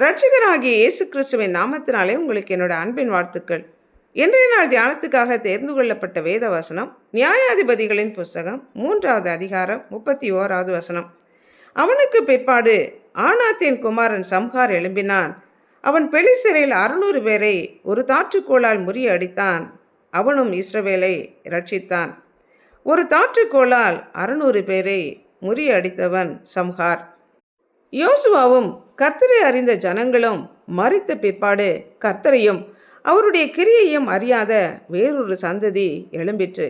இரட்சகராகிய இயேசு கிறிஸ்துவின் நாமத்தினாலே உங்களுக்கு என்னோட அன்பின் வாழ்த்துக்கள். இன்றைய நாள் தியானத்துக்காக தேர்ந்து கொள்ளப்பட்ட வேத வசனம் நியாயாதிபதிகளின் புஸ்தகம் மூன்றாவது அதிகாரம் முப்பத்தி ஓராவது வசனம். அவனுக்கு பிற்பாடு ஆனாத்தின் குமாரன் சம்ஹார் எழும்பினான். அவன் பெலிசிறையில் அறுநூறு பேரை ஒரு தாற்றுக்கோளால் முறியடித்தான். அவனும் இஸ்ரவேலை ரட்சித்தான் ஒரு தாற்றுக்கோளால் அறுநூறு பேரை முறியடித்தவன் சம்ஹார். யோசுவாவும் கர்த்தரை அறிந்த ஜனங்களும் மறித்த பிற்பாடு கர்த்தரையும் அவருடைய கிரியையும் அறியாத வேறொரு சந்ததி எழும்பிற்று.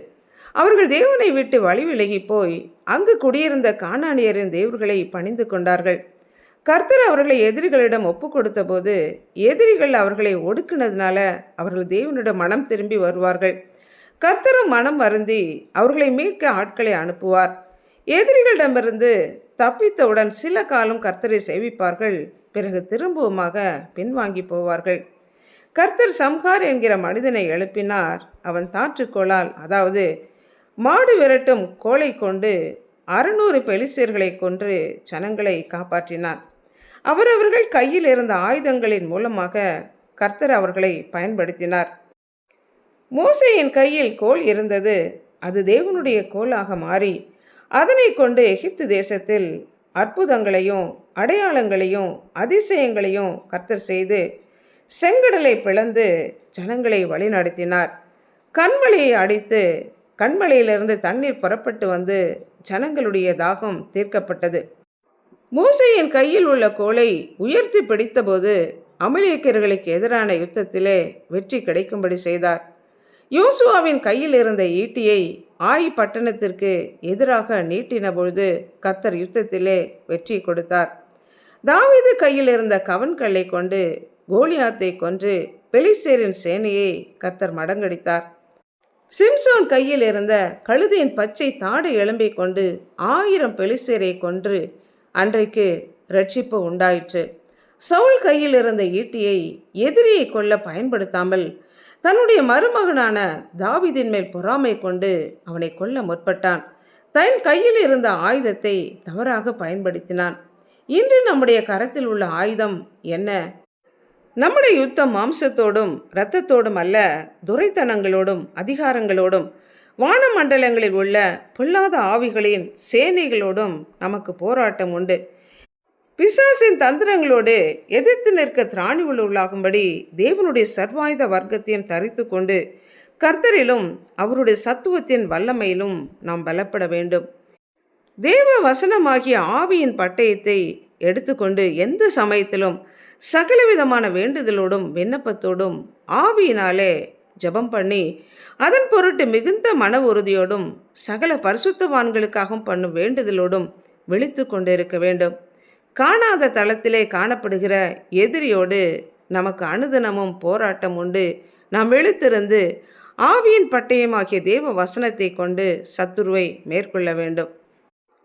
அவர்கள் தேவனை விட்டு வழி விலகி போய் அங்கு குடியிருந்த காணானியரின் தேவர்களை பணிந்து கொண்டார்கள். கர்த்தர் அவர்களை எதிரிகளிடம் ஒப்பு கொடுத்தபோது எதிரிகள் அவர்களை ஒடுக்கினதுனால அவர்கள் தேவனிடம் மனம் திரும்பி வருவார்கள். கர்த்தரும் மனம் வருந்தி அவர்களை மீட்க ஆட்களை அனுப்புவார். எதிரிகளிடமிருந்து தப்பித்தவுடன் சில காலம் கர்த்தரை சேவிப்பார்கள். பிறகு திரும்பவுமாக பின்வாங்கி போவார்கள். கர்த்தர் சம்ஹார் என்கிற மனிதனை எழுப்பினார். அவன் தாற்றுக்கோளால் அதாவது மாடு விரட்டும் கோலை கொண்டு அறுநூறு பெலிசியர்களை கொன்று ஜனங்களை காப்பாற்றினான். அவரவர்கள் கையில் இருந்த ஆயுதங்களின் மூலமாக கர்த்தர் அவர்களை பயன்படுத்தினார். மோசையின் கையில் கோல் இருந்தது. அது தேவனுடைய கோலாக மாறி அதனை கொண்டு எகிப்து தேசத்தில் அற்புதங்களையும் அடையாளங்களையும் அதிசயங்களையும் கர்த்தர் செய்து செங்கடலை பிளந்து ஜனங்களை வழிநடத்தினார். கண்மலையை அடித்து கண்மலையிலிருந்து தண்ணீர் புறப்பட்டு வந்து ஜனங்களுடைய தாகம் தீர்க்கப்பட்டது. மூசையின் கையில் உள்ள கோலை உயர்த்தி பிடித்தபோது அமலியக்கர்களுக்கு எதிரான யுத்தத்திலே வெற்றி கிடைக்கும்படி செய்தார். யோசுவாவின் கையில் இருந்த ஈட்டியை ஆய் பட்டணத்திற்கு எதிராக நீட்டின பொழுது கத்தர் யுத்தத்திலே வெற்றி கொடுத்தார். தாவீது கையில் இருந்த கவன்களை கொண்டு கோலியாத்தை கொன்று பெலிசேரின் சேனையை கத்தர் மடங்கடித்தார். சிம்சோன் கையில் இருந்த கழுதையின் பச்சை தாடு எலும்பை கொண்டு ஆயிரம் பெலிசேரை கொன்று அன்றைக்கு ரட்சிப்பு உண்டாயிற்று. சவுல் கையில் இருந்த ஈட்டியை எதிரியை கொல்ல பயன்படுத்தாமல் தன்னுடைய மருமகனான தாவிதின் மேல் பொறாமை கொண்டு அவனை கொல்ல முற்பட்டான். தன் கையில் இருந்த ஆயுதத்தை தவறாக பயன்படுத்தினான். இன்று நம்முடைய கரத்தில் உள்ள ஆயுதம் என்ன? நம்முடைய யுத்தம் மாம்சத்தோடும் இரத்தத்தோடும் அல்ல துரைத்தனங்களோடும் அதிகாரங்களோடும் வானமண்டலங்களில் உள்ள பொல்லாத ஆவிகளின் சேனைகளோடும் நமக்கு போராட்டம் உண்டு. பிசாசின் தந்திரங்களோடு எதிர்த்து நிற்க திராணி உள்ளாகும்படி தேவனுடைய சர்வாயுத வர்க்கத்தையும் தரித்து கொண்டு கர்த்தரிலும் அவருடைய சத்துவத்தின் வல்லமையிலும் நாம் பலப்பட வேண்டும். தேவ வசனமாகிய ஆவியின் பட்டயத்தை எடுத்துக்கொண்டு எந்த சமயத்திலும் சகலவிதமான வேண்டுதலோடும் விண்ணப்பத்தோடும் ஆவியினாலே ஜெபம் பண்ணி அதன் பொருட்டு மிகுந்த மன உறுதியோடும் சகல பரிசுத்தவான்களுக்காகவும் பண்ணும் வேண்டுதலோடும் விழித்து கொண்டிருக்க வேண்டும். காணாத தளத்திலே காணப்படுகிற எதிரியோடு நமக்கு அனுதினமும் போராட்டம் உண்டு. நாம் எழுத்திருந்து ஆவியின் பட்டயமாகிய தேவ வசனத்தை கொண்டு சத்துருவை மேற்கொள்ள வேண்டும்.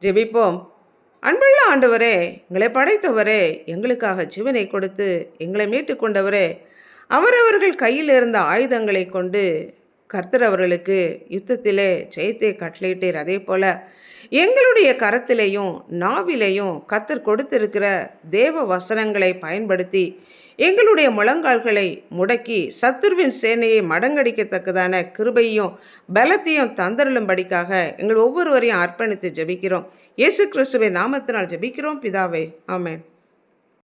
ஜெபிப்போம். அன்புள்ள ஆண்டவரே எங்களை படைத்தவரே எங்களுக்காக ஜீவனை கொடுத்து எங்களை மீட்டு கொண்டவரே அவரவர்கள் கையில் இருந்த ஆயுதங்களை கொண்டு கர்த்தர் அவர்களுக்கு யுத்தத்திலே ஜெயத்தை கட்டளையிட்டீர். அதே போல எங்களுடைய கரத்திலையும் நாவிலையும் கத்தர் கொடுத்திருக்கிற தேவ வசனங்களை பயன்படுத்தி எங்களுடைய முழங்கால்களை முடக்கி சத்துருவின் சேனையை மடங்கடிக்கத்தக்கதான கிருபையும் பலத்தையும் தந்தருளும்படிக்காக எங்கள் ஒவ்வொருவரையும் அர்ப்பணித்து ஜெபிக்கிறோம். இயேசு கிறிஸ்துவை நாமத்தினால் ஜெபிக்கிறோம். பிதாவே ஆமேன்.